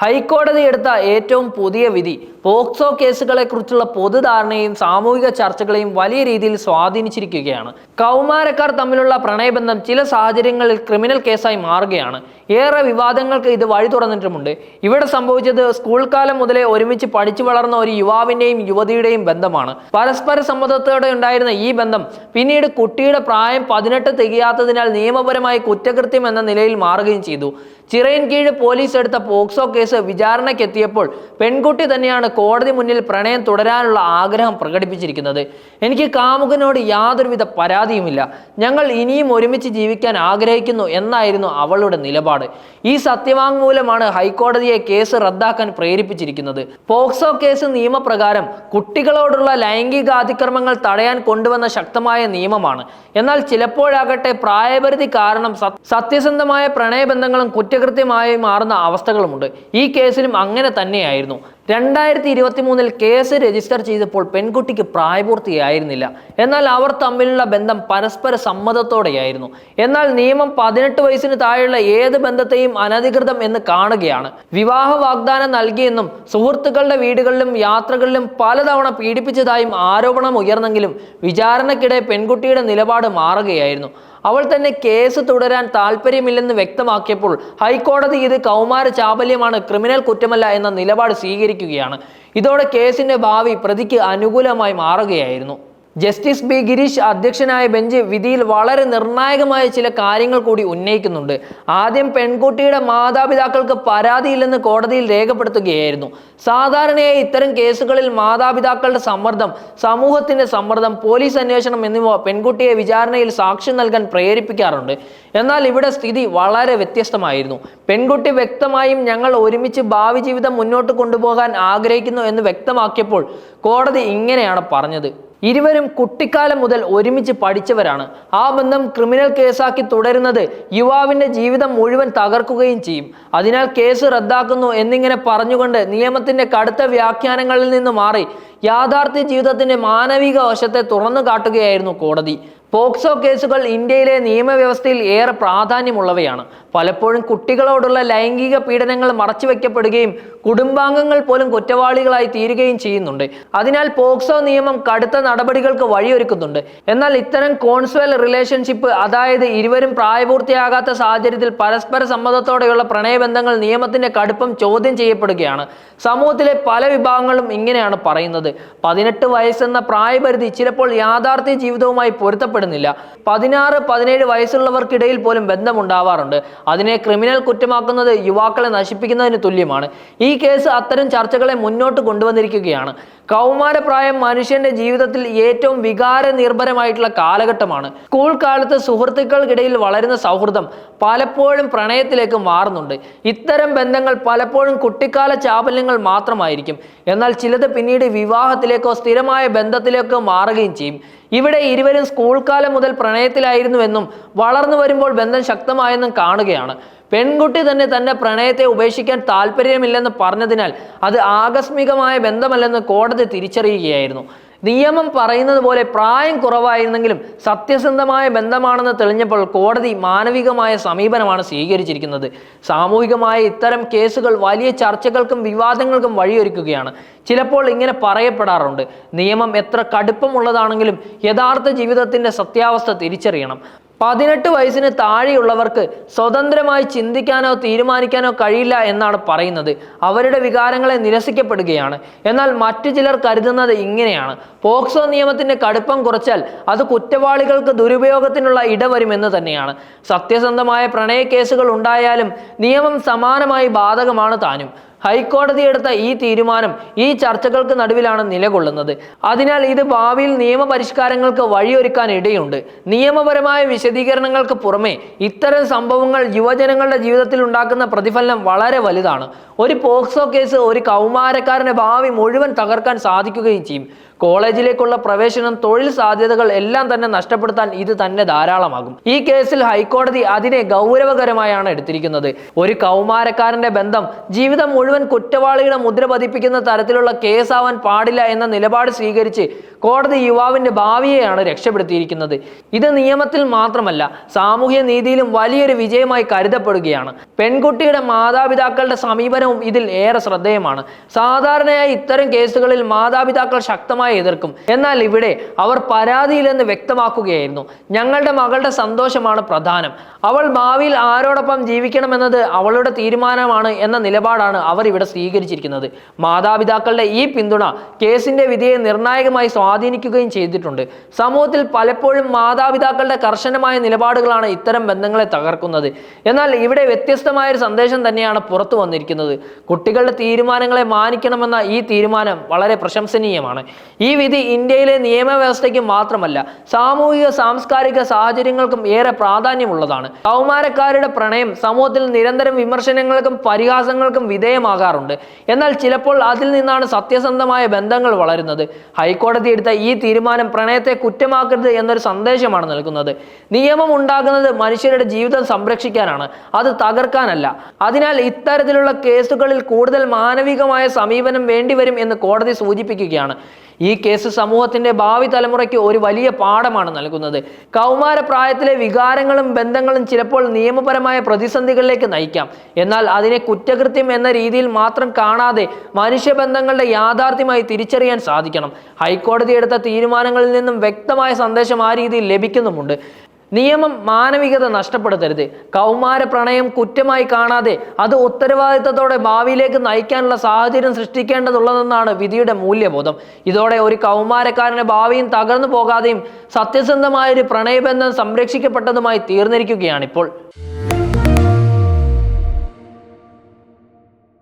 ഹൈക്കോടതി എടുത്ത ഏറ്റവും പുതിയ വിധി. പോക്സോ കേസുകളെ കുറിച്ചുള്ള പൊതുധാരണയും സാമൂഹിക ചർച്ചകളെയും വലിയ രീതിയിൽ സ്വാധീനിച്ചിരിക്കുകയാണ്. കൗമാരക്കാർ തമ്മിലുള്ള പ്രണയബന്ധം ചില സാഹചര്യങ്ങളിൽ ക്രിമിനൽ കേസായി മാറുകയാണ്. ഏറെ വിവാദങ്ങൾക്ക് ഇത് വഴി തുറന്നിട്ടുമുണ്ട്. ഇവിടെ സംഭവിച്ചത് സ്കൂൾ കാലം മുതലേ ഒരുമിച്ച് പഠിച്ചു വളർന്ന ഒരു യുവാവിന്റെയും യുവതിയുടെയും ബന്ധമാണ്. പരസ്പര സമ്മതത്തോടെ ഉണ്ടായിരുന്ന ഈ ബന്ധം പിന്നീട് കുട്ടിയുടെ പ്രായം പതിനെട്ട് തികയാത്തതിനാൽ നിയമപരമായി കുറ്റകൃത്യം എന്ന നിലയിൽ മാറുകയും ചെയ്തു. ചിറയൻകീഴ് പോലീസ് എടുത്ത പോക്സോ കേസ് വിചാരണയ്ക്കെത്തിയപ്പോൾ പെൺകുട്ടി തന്നെയാണ് കോടതി മുന്നിൽ പ്രണയം തുടരാനുള്ള ആഗ്രഹം പ്രകടിപ്പിച്ചിരിക്കുന്നത്. എനിക്ക് കാമുകനോട് യാതൊരുവിധ പരാതിയുമില്ല. ഞങ്ങൾ ഇനിയും ഒരുമിച്ച് ജീവിക്കാൻ ആഗ്രഹിക്കുന്നു എന്നായിരുന്നു അവളുടെ നിലപാട്. ഈ സത്യവാങ്മൂലമാണ് ഹൈക്കോടതിയെ കേസ് റദ്ദാക്കാൻ പ്രേരിപ്പിച്ചിരിക്കുന്നത്. പോക്സോ കേസ് നിയമപ്രകാരം കുട്ടികളോടുള്ള ലൈംഗികാതിക്രമങ്ങൾ തടയാൻ കൊണ്ടുവന്ന ശക്തമായ നിയമമാണ്. എന്നാൽ ചിലപ്പോഴാകട്ടെ പ്രായപരിധി കാരണം സത്യസന്ധമായ പ്രണയബന്ധങ്ങളും കുറ്റകൃത്യമായി മാറുന്ന അവസ്ഥകളുമുണ്ട്. ഈ കേസിലും അങ്ങനെ തന്നെയായിരുന്നു. രണ്ടായിരത്തി ഇരുപത്തി മൂന്നിൽ കേസ് രജിസ്റ്റർ ചെയ്തപ്പോൾ പെൺകുട്ടിക്ക് പ്രായപൂർത്തിയായിരുന്നില്ല. എന്നാൽ അവർ തമ്മിലുള്ള ബന്ധം പരസ്പര സമ്മതത്തോടെയായിരുന്നു. എന്നാൽ നിയമം പതിനെട്ട് വയസ്സിന് താഴെയുള്ള ഏത് ബന്ധത്തെയും അനധികൃതം എന്ന് കാണുകയാണ്. വിവാഹ വാഗ്ദാനം നൽകിയെന്നും സുഹൃത്തുക്കളുടെ വീടുകളിലും യാത്രകളിലും പലതവണ പീഡിപ്പിച്ചതായും ആരോപണം ഉയർന്നെങ്കിലും വിചാരണക്കിടെ പെൺകുട്ടിയുടെ നിലപാട് മാറുകയായിരുന്നു. അവൾ തന്നെ കേസ് തുടരാൻ താല്പര്യമില്ലെന്ന് വ്യക്തമാക്കിയപ്പോൾ ഹൈക്കോടതി ഇത് കൗമാര ചാബല്യമാണ് ക്രിമിനൽ കുറ്റമല്ല എന്ന നിലപാട് സ്വീകരിക്കുകയാണ് ഇതോടെ കേസിന്റെ ഭാവി പ്രതിക്ക് അനുകൂലമായി മാറുകയായിരുന്നു. ജസ്റ്റിസ് ബി ഗിരീഷ് അധ്യക്ഷനായ ബെഞ്ച് വിധിയിൽ വളരെ നിർണായകമായ ചില കാര്യങ്ങൾ കൂടി ഉന്നയിക്കുന്നുണ്ട്. ആദ്യം പെൺകുട്ടിയുടെ മാതാപിതാക്കൾക്ക് പരാതിയില്ലെന്ന് കോടതിയിൽ രേഖപ്പെടുത്തുകയായിരുന്നു. സാധാരണയായി ഇത്തരം കേസുകളിൽ മാതാപിതാക്കളുടെ സമ്മർദ്ദം സമൂഹത്തിന്റെ സമ്മർദ്ദം പോലീസ് അന്വേഷണം എന്നിവ പെൺകുട്ടിയെ വിചാരണയിൽ സാക്ഷ്യം നൽകാൻ പ്രേരിപ്പിക്കാറുണ്ട്. എന്നാൽ ഇവിടെ സ്ഥിതി വളരെ വ്യത്യസ്തമായിരുന്നു. പെൺകുട്ടി വ്യക്തമായും ഞങ്ങൾ ഒരുമിച്ച് ഭാവി ജീവിതം മുന്നോട്ട് കൊണ്ടുപോകാൻ ആഗ്രഹിക്കുന്നു എന്ന് വ്യക്തമാക്കിയപ്പോൾ കോടതി ഇങ്ങനെയാണ് പറഞ്ഞത്. ഇരുവരും കുട്ടിക്കാലം മുതൽ ഒരുമിച്ച് പഠിച്ചവരാണ്. ആ ബന്ധം ക്രിമിനൽ കേസാക്കി തുടരുന്നത് യുവാവിന്റെ ജീവിതം മുഴുവൻ തകർക്കുകയും ചെയ്യും. അതിനാൽ കേസ് റദ്ദാക്കുന്നു എന്നിങ്ങനെ പറഞ്ഞുകൊണ്ട് നിയമത്തിന്റെ കടുത്ത വ്യാഖ്യാനങ്ങളിൽ നിന്ന് മാറി യാഥാർത്ഥ്യ ജീവിതത്തിന്റെ മാനവിക വശത്തെ തുറന്നു കാട്ടുകയായിരുന്നു കോടതി. പോക്സോ കേസുകൾ ഇന്ത്യയിലെ നിയമവ്യവസ്ഥയിൽ ഏറെ പ്രാധാന്യമുള്ളവയാണ്. പലപ്പോഴും കുട്ടികളോടുള്ള ലൈംഗിക പീഡനങ്ങൾ മറച്ചുവെക്കപ്പെടുകയും കുടുംബാംഗങ്ങൾ പോലും കുറ്റവാളികളായി തീരുകയും ചെയ്യുന്നുണ്ട്. അതിനാൽ പോക്സോ നിയമം കടുത്ത നടപടികൾക്ക് വഴിയൊരുക്കുന്നുണ്ട്. എന്നാൽ ഇത്തരം കോൺസുവൽ റിലേഷൻഷിപ്പ് അതായത് ഇരുവരും പ്രായപൂർത്തിയാകാത്ത സാഹചര്യത്തിൽ പരസ്പര സമ്മതത്തോടെയുള്ള പ്രണയബന്ധങ്ങൾ നിയമത്തിന്റെ കടുപ്പം ചോദ്യം ചെയ്യപ്പെടുകയാണ്. സമൂഹത്തിലെ പല വിഭാഗങ്ങളും ഇങ്ങനെയാണ് പറയുന്നത്. പതിനെട്ട് വയസ്സെന്ന പ്രായപരിധി ചിലപ്പോൾ യാഥാർത്ഥ്യ ജീവിതവുമായി പൊരുത്തപ്പെടുന്നില്ല പതിനാറ് പതിനേഴ് വയസ്സുള്ളവർക്കിടയിൽ പോലും ബന്ധമുണ്ടാവാറുണ്ട്. അതിനെ ക്രിമിനൽ കുറ്റമാക്കുന്നത് യുവാക്കളെ നശിപ്പിക്കുന്നതിന് തുല്യമാണ്. ഈ കേസ് അത്തരം ചർച്ചകളെ മുന്നോട്ട് കൊണ്ടുവന്നിരിക്കുകയാണ്. കൗമാരപ്രായം മനുഷ്യന്റെ ജീവിതത്തിൽ ഏറ്റവും വികാര നിർഭരമായിട്ടുള്ള കാലഘട്ടമാണ്. സ്കൂൾ കാലത്ത് സുഹൃത്തുക്കൾക്കിടയിൽ വളരുന്ന സൗഹൃദം പലപ്പോഴും പ്രണയത്തിലേക്ക് മാറുന്നുണ്ട്. ഇത്തരം ബന്ധങ്ങൾ പലപ്പോഴും കുട്ടിക്കാല ചാബല്യങ്ങൾ മാത്രമായിരിക്കും. എന്നാൽ ചിലത് പിന്നീട് വിവാഹത്തിലേക്കോ സ്ഥിരമായ ബന്ധത്തിലേക്കോ മാറുകയും ചെയ്യും. ഇവിടെ ഇരുവരും സ്കൂൾ കാലം മുതൽ പ്രണയത്തിലായിരുന്നുവെന്നും വളർന്നു വരുമ്പോൾ ബന്ധം ശക്തമായെന്നും കാണുകയാണ്. പെൺകുട്ടി തന്നെ തന്റെ പ്രണയത്തെ ഉപേക്ഷിക്കാൻ താല്പര്യമില്ലെന്ന് പറഞ്ഞതിനാൽ അത് ആകസ്മികമായ ബന്ധമല്ലെന്ന് കോടതി തിരിച്ചറിയുകയായിരുന്നു. നിയമം പറയുന്നത് പോലെ പ്രായം കുറവായിരുന്നെങ്കിലും സത്യസന്ധമായ ബന്ധമാണെന്ന് തെളിഞ്ഞപ്പോൾ കോടതി മാനവികമായ സമീപനമാണ് സ്വീകരിച്ചിരിക്കുന്നത്. സാമൂഹികമായ ഇത്തരം കേസുകൾ വലിയ ചർച്ചകൾക്കും വിവാദങ്ങൾക്കും വഴിയൊരുക്കുകയാണ്. ചിലപ്പോൾ ഇങ്ങനെ പറയപ്പെടാറുണ്ട്. നിയമം എത്ര കടുപ്പമുള്ളതാണെങ്കിലും യഥാർത്ഥ ജീവിതത്തിന്റെ സത്യാവസ്ഥ തിരിച്ചറിയണം. പതിനെട്ട് വയസ്സിന് താഴെയുള്ളവർക്ക് സ്വതന്ത്രമായി ചിന്തിക്കാനോ തീരുമാനിക്കാനോ കഴിയില്ല എന്നാണ് പറയുന്നത്. അവരുടെ വികാരങ്ങളെ നിരസിക്കപ്പെടുകയാണ്. എന്നാൽ മറ്റു ചിലർ കരുതുന്നത് ഇങ്ങനെയാണ്. പോക്സോ നിയമത്തിന്റെ കടുപ്പം കുറച്ചാൽ അത് കുറ്റവാളികൾക്ക് ദുരുപയോഗത്തിനുള്ള ഇടവരുമെന്ന് തന്നെയാണ്. സത്യസന്ധമായ പ്രണയ കേസുകൾ ഉണ്ടായാലും നിയമം സമാനമായി ബാധകമാണ് താനും. ഹൈക്കോടതി എടുത്ത ഈ തീരുമാനം ഈ ചർച്ചകൾക്ക് നടുവിലാണ് നിലകൊള്ളുന്നത്. അതിനാൽ ഇത് ഭാവിയിൽ നിയമപരിഷ്കാരങ്ങൾക്ക് വഴിയൊരുക്കാൻ ഇടയുണ്ട്. നിയമപരമായ വിശദീകരണങ്ങൾക്ക് പുറമെ ഇത്തരം സംഭവങ്ങൾ യുവജനങ്ങളുടെ ജീവിതത്തിൽ ഉണ്ടാക്കുന്ന പ്രതിഫലനം വളരെ വലുതാണ്. ഒരു പോക്സോ കേസ് ഒരു കൗമാരക്കാരന്റെ ഭാവി മുഴുവൻ തകർക്കാൻ സാധിക്കുകയും ചെയ്യും. കോളേജിലേക്കുള്ള പ്രവേശനം തൊഴിൽ സാധ്യതകൾ എല്ലാം തന്നെ നഷ്ടപ്പെടുത്താൻ ഇത് തന്നെ ധാരാളമാകും. ഈ കേസിൽ ഹൈക്കോടതി അതിനെ ഗൗരവകരമായാണ് എടുത്തിരിക്കുന്നത്. ഒരു കൗമാരക്കാരന്റെ ബന്ധം ജീവിതം മുഴുവൻ കുറ്റവാളിയുടെ മുദ്ര പതിപ്പിക്കുന്ന തരത്തിലുള്ള കേസാവാൻ പാടില്ല എന്ന നിലപാട് സ്വീകരിച്ച് കോടതി യുവാവിന്റെ ഭാവിയെയാണ് രക്ഷപ്പെടുത്തിയിരിക്കുന്നത്. ഇത് നിയമത്തിൽ മാത്രമല്ല സാമൂഹ്യ നീതിയിലും വലിയൊരു വിജയമായി കരുതപ്പെടുകയാണ്. പെൺകുട്ടിയുടെ മാതാപിതാക്കളുടെ സമീപനവും ഇതിൽ ഏറെ ശ്രദ്ധേയമാണ്. സാധാരണയായി ഇത്തരം കേസുകളിൽ മാതാപിതാക്കൾ ശക്തമായി എതിർക്കും. എന്നാൽ ഇവിടെ അവർ പരാതിയില്ലെന്ന് വ്യക്തമാക്കുകയായിരുന്നു. ഞങ്ങളുടെ മകളുടെ സന്തോഷമാണ് പ്രധാനം. അവൾ ഭാവിയിൽ ആരോടൊപ്പം ജീവിക്കണമെന്നത് അവളുടെ തീരുമാനമാണ് എന്ന നിലപാടാണ് അവർ ഇവിടെ സ്വീകരിച്ചിരിക്കുന്നത്. മാതാപിതാക്കളുടെ ഈ പിന്തുണ കേസിന്റെ വിധിയെ നിർണായകമായി സ്വാധീനിക്കുകയും ചെയ്തിട്ടുണ്ട്. സമൂഹത്തിൽ പലപ്പോഴും മാതാപിതാക്കളുടെ കർശനമായ നിലപാടുകളാണ് ഇത്തരം ബന്ധങ്ങളെ തകർക്കുന്നത്. എന്നാൽ ഇവിടെ വ്യത്യസ്തമായ ഒരു സന്ദേശം തന്നെയാണ് പുറത്തു വന്നിരിക്കുന്നത്. കുട്ടികളുടെ തീരുമാനങ്ങളെ മാനിക്കണമെന്ന ഈ തീരുമാനം വളരെ പ്രശംസനീയമാണ്. ഈ വിധി ഇന്ത്യയിലെ നിയമവ്യവസ്ഥയ്ക്ക് മാത്രമല്ല സാമൂഹിക സാംസ്കാരിക സാഹചര്യങ്ങൾക്കും ഏറെ പ്രാധാന്യമുള്ളതാണ്. കൗമാരക്കാരുടെ പ്രണയം സമൂഹത്തിൽ നിരന്തരം വിമർശനങ്ങൾക്കും പരിഹാസങ്ങൾക്കും വിധേയമാകാറുണ്ട്. എന്നാൽ ചിലപ്പോൾ അതിൽ നിന്നാണ് സത്യസന്ധമായ ബന്ധങ്ങൾ വളരുന്നത്. ഹൈക്കോടതി എടുത്ത ഈ തീരുമാനം പ്രണയത്തെ കുറ്റമാക്കരുത് എന്നൊരു സന്ദേശമാണ് നൽകുന്നത്. നിയമം ഉണ്ടാകുന്നത് മനുഷ്യരുടെ ജീവിതം സംരക്ഷിക്കാനാണ് അത് തകർക്കാനല്ല. അതിനാൽ ഇത്തരത്തിലുള്ള കേസുകളിൽ കൂടുതൽ മാനവികമായ സമീപനം വേണ്ടിവരും എന്ന് കോടതി സൂചിപ്പിക്കുകയാണ്. ഈ കേസ് സമൂഹത്തിന്റെ ഭാവി തലമുറയ്ക്ക് ഒരു വലിയ പാഠമാണ് നൽകുന്നത്. കൗമാര പ്രായത്തിലെ വികാരങ്ങളും ബന്ധങ്ങളും ചിലപ്പോൾ നിയമപരമായ പ്രതിസന്ധികളിലേക്ക് നയിക്കാം. എന്നാൽ അതിനെ കുറ്റകൃത്യം എന്ന രീതിയിൽ മാത്രം കാണാതെ മനുഷ്യബന്ധങ്ങളുടെ യാഥാർത്ഥ്യമായി തിരിച്ചറിയാൻ സാധിക്കണം. ഹൈക്കോടതി എടുത്ത തീരുമാനങ്ങളിൽ നിന്നും വ്യക്തമായ സന്ദേശം ആ രീതിയിൽ ലഭിക്കുന്നുമുണ്ട്. നിയമം മാനവികത നഷ്ടപ്പെടുത്തരുത്. കൗമാര പ്രണയം കുറ്റമായി കാണാതെ അത് ഉത്തരവാദിത്തത്തോടെ ഭാവിയിലേക്ക് നയിക്കാനുള്ള സാഹചര്യം സൃഷ്ടിക്കേണ്ടതുള്ളതെന്നാണ് വിധിയുടെ മൂല്യബോധം. ഇതോടെ ഒരു കൗമാരക്കാരന്റെ ഭാവിയും തകർന്നു പോകാതെയും സത്യസന്ധമായ ഒരു പ്രണയബന്ധം സംരക്ഷിക്കപ്പെട്ടതുമായി തീർന്നിരിക്കുകയാണിപ്പോൾ.